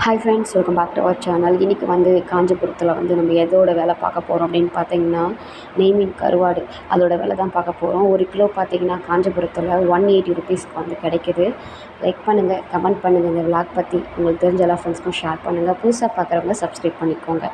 Hi friends welcome back to our channel இன்றைக்கி வந்து காஞ்சிபுரத்தில் வந்து நம்ம எதோட வேலை பார்க்க போகிறோம் அப்படின்னு பார்த்தீங்கன்னா நெய்மீன் கருவாடு. அதோட வேலை தான் பார்க்க போகிறோம் ஒரு கிலோ பார்த்தீங்கன்னா காஞ்சிபுரத்தில் ஒன் எயிட்டி ருபீஸ்க்கு வந்து கிடைக்கிது. லைக் பண்ணுங்கள் கமெண்ட் பண்ணுங்கள் இந்த விளாக் பற்றி உங்களுக்கு தெரிஞ்ச எல்லா ஃப்ரெண்ட்ஸ்க்கும் ஷேர் பண்ணுங்கள் புதுசாக பார்க்குறவங்க சப்ஸ்கிரைப் பண்ணிக்கோங்க.